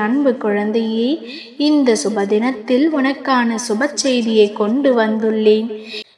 அன்பு குழந்தையே இந்த சுபதினத்தில் உனக்கான சுப செய்தியை கொண்டு வந்துள்ளேன்.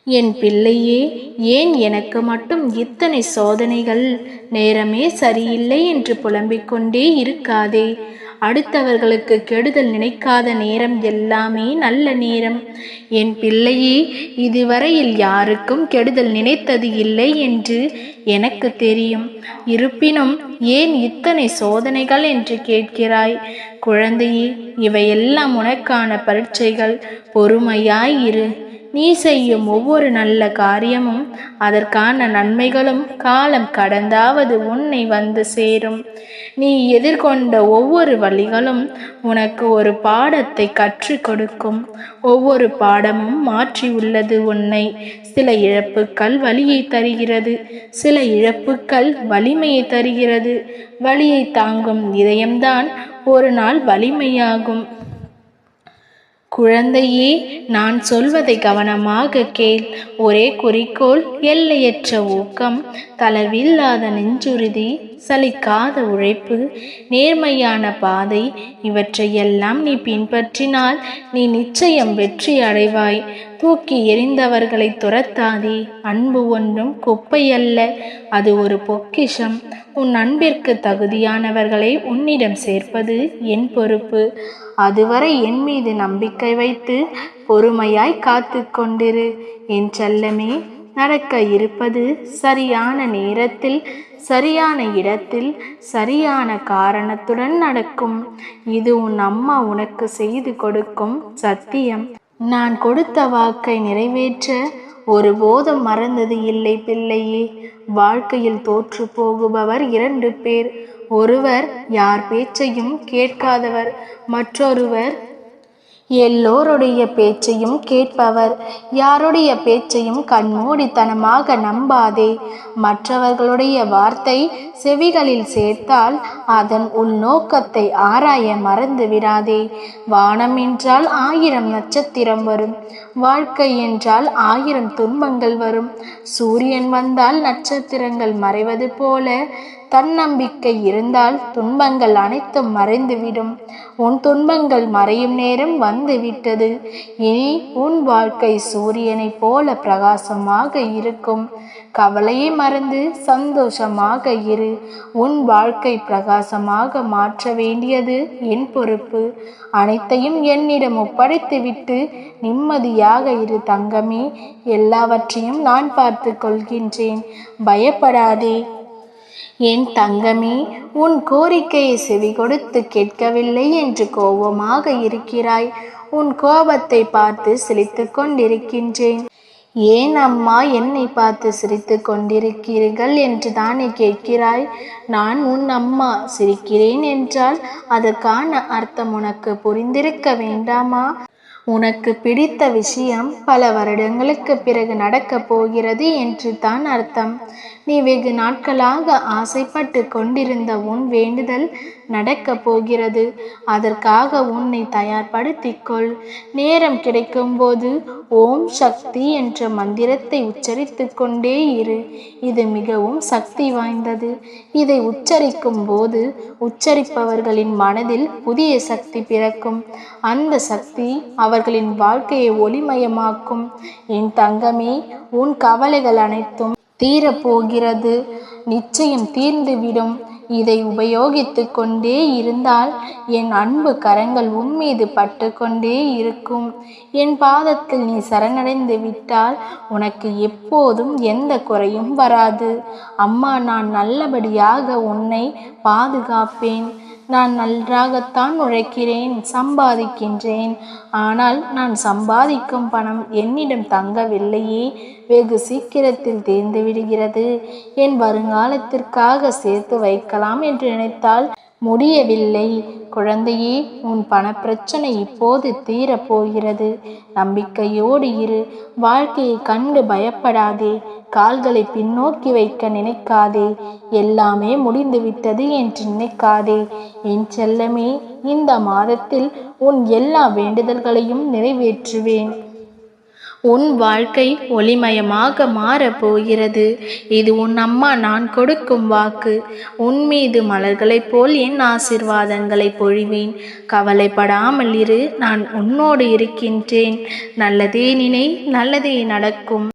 என் பிள்ளையே ஏன் எனக்கு மட்டும் இத்தனை சோதனைகள்? நேரமே சரியில்லை என்று புலம்பிக் கொண்டே இருக்காதே. அடுத்தவர்களுக்கு கெடுதல் நினைக்காத நேரம் எல்லாமே நல்ல நேரம். என் பிள்ளையே இதுவரையில் யாருக்கும் கெடுதல் நினைத்தது இல்லை என்று எனக்கு தெரியும். இருப்பினும் ஏன் இத்தனை சோதனைகள் என்று கேட்கிறாய்? குழந்தையே இவையெல்லாம் உனக்கான பரீட்சைகள். பொறுமையாயிரு நீ செய்யும் ஒவ்வொரு நல்ல காரியமும் அதற்கான நன்மைகளும் காலம் கடந்தாவது உன்னை வந்து சேரும். நீ எதிர்கொண்ட ஒவ்வொரு வழிகளும் உனக்கு ஒரு பாடத்தை கற்றுக் கொடுக்கும். ஒவ்வொரு பாடமும் மாற்றி உள்ளது உன்னை. சில இழப்புக்கள் வலியை தருகிறது. சில இழப்புக்கள் வலிமையை தருகிறது. வலியை தாங்கும் இதயம்தான் ஒரு நாள் வலிமையாகும். குழந்தையே நான் சொல்வதை கவனமாக கேள். ஒரே குறிக்கோள் எல்லையற்ற ஊக்கம். தளவில்லாத நெஞ்சுறுதி. சலிக்காத உழைப்பு நேர்மையான பாதை இவற்றையெல்லாம் நீ பின்பற்றினால் நீ நிச்சயம் வெற்றி அடைவாய். தூக்கி எறிந்தவர்களை துரத்தாதே அன்பு ஒன்றும் குப்பை அல்ல அது ஒரு பொக்கிஷம். உன் அன்பிற்கு தகுதியானவர்களை உன்னிடம் சேர்ப்பது என் பொறுப்பு. அதுவரை என் மீது நம்பிக்கை வைத்து பொறுமையாய் காத்து கொண்டிரு. என் செல்லமே நடக்க இருப்பது சரியான நேரத்தில் சரியான இடத்தில் சரியான காரணத்துடன் நடக்கும். இது உன் அம்மா உனக்கு செய்து கொடுக்கும் சத்தியம். நான் கொடுத்த வாக்கை நிறைவேற்ற ஒருபோதும் மறந்தது இல்லை பிள்ளையே. வாழ்க்கையில் தோற்று போகுபவர் இரண்டு பேர். ஒருவர் யார் பேச்சையும் கேட்காதவர் மற்றொருவர் எல்லோருடைய பேச்சையும் கேட்பவர். யாருடைய பேச்சையும் கண்மூடித்தனமாக நம்பாதே. மற்றவர்களுடைய வார்த்தை செவிகளில் சேர்த்தால் அதன் உள்நோக்கத்தை ஆராய மறந்து விடாதே. வானம் என்றால் ஆயிரம் நட்சத்திரம் வரும். வாழ்க்கை என்றால் ஆயிரம் துன்பங்கள் வரும். சூரியன் வந்தால் நட்சத்திரங்கள் மறைவது போல தன்னம்பிக்கை இருந்தால் துன்பங்கள் அனைத்தும் மறைந்துவிடும். உன் துன்பங்கள் மறையும் நேரம் வந்துவிட்டது. இனி உன் வாழ்க்கை சூரியனைப் போல பிரகாசமாக இருக்கும். கவலையை மறந்து சந்தோஷமாக இரு. உன் வாழ்க்கை பிரகாசமாக மாற்ற வேண்டியது என் பொறுப்பு. அனைத்தையும் என்னிடம் ஒப்படைத்துவிட்டு நிம்மதியாக இரு தங்கமே. எல்லாவற்றையும் நான் பார்த்து கொள்கின்றேன். பயப்படாதே. என் தங்கமே உன் கோரிக்கையை செவி கொடுத்து கேட்கவில்லை என்று கோபமாக இருக்கிறாய். உன் கோபத்தை பார்த்து சிரித்து கொண்டிருக்கின்றேன். ஏன் அம்மா என்னை பார்த்து சிரித்து கொண்டிருக்கிறீர்கள் என்று தானே கேட்கிறாய்? நான் உன் அம்மா சிரிக்கிறேன் என்றால் அதற்கான அர்த்தம் உனக்கு புரிந்திருக்க வேண்டாமா? உனக்கு பிடித்த விஷயம் பல வருடங்களுக்கு பிறகு நடக்கப் போகிறது என்று தான் அர்த்தம். நீ வெகு நாட்களாக ஆசைப்பட்டு கொண்டிருந்த உன் வேண்டுதல் நடக்கப் போகிறது. அதற்காக உன்னை தயார்படுத்திக்கொள் நேரம் கிடைக்கும்போது ஓம் சக்தி என்ற மந்திரத்தை உச்சரித்து கொண்டே இரு. இது மிகவும் சக்தி வாய்ந்தது. இதை உச்சரிக்கும் போது உச்சரிப்பவர்களின் மனதில் புதிய சக்தி பிறக்கும். அந்த சக்தி அவர்களின் வாழ்க்கையை ஒளிமயமாக்கும். என் தங்கமே உன் கவலைகள் அனைத்தும் தீரப்போகிறது. நிச்சயம் தீர்ந்துவிடும். இதை உபயோகித்து கொண்டே இருந்தால் என் அன்பு கரங்கள் உன்மீது பட்டு கொண்டே இருக்கும். என் பாதத்தில் நீ சரணடைந்து விட்டால் உனக்கு எப்போதும் எந்த குறையும் வராது. அம்மா நான் நல்லபடியாக உன்னை பாதுகாப்பேன். நான் நன்றாகத்தான் உழைக்கிறேன் சம்பாதிக்கின்றேன். ஆனால் நான் சம்பாதிக்கும் பணம் என்னிடம் தங்கவில்லையே. வெகு சீக்கிரத்தில் தீர்ந்து விடுகிறது என் வருங்காலத்திற்காக சேர்த்து வைக்கலாம் என்று நினைத்தால் முடியவில்லை. குழந்தையே உன் பணப்பிரச்சனை இப்போது தீரப்போகிறது. நம்பிக்கையோடு இரு. வாழ்க்கையை கண்டு பயப்படாதே. கால்களை பின்னோக்கி வைக்க நினைக்காதே. எல்லாமே முடிந்துவிட்டது என்று நினைக்காதே. என் செல்லமே இந்த மாதத்தில் உன் எல்லா வேண்டுதல்களையும் நிறைவேற்றுவேன். உன் வாழ்க்கை ஒளிமயமாக மாறப் போகிறது. இது உன் அம்மா நான் கொடுக்கும் வாக்கு. உன் மீது மலர்களைப் போல் என் ஆசிர்வாதங்களை பொழிவேன். கவலைப்படாமல் இரு நான் உன்னோடு இருக்கின்றேன். நல்லதே நினை நல்லதே நடக்கும்.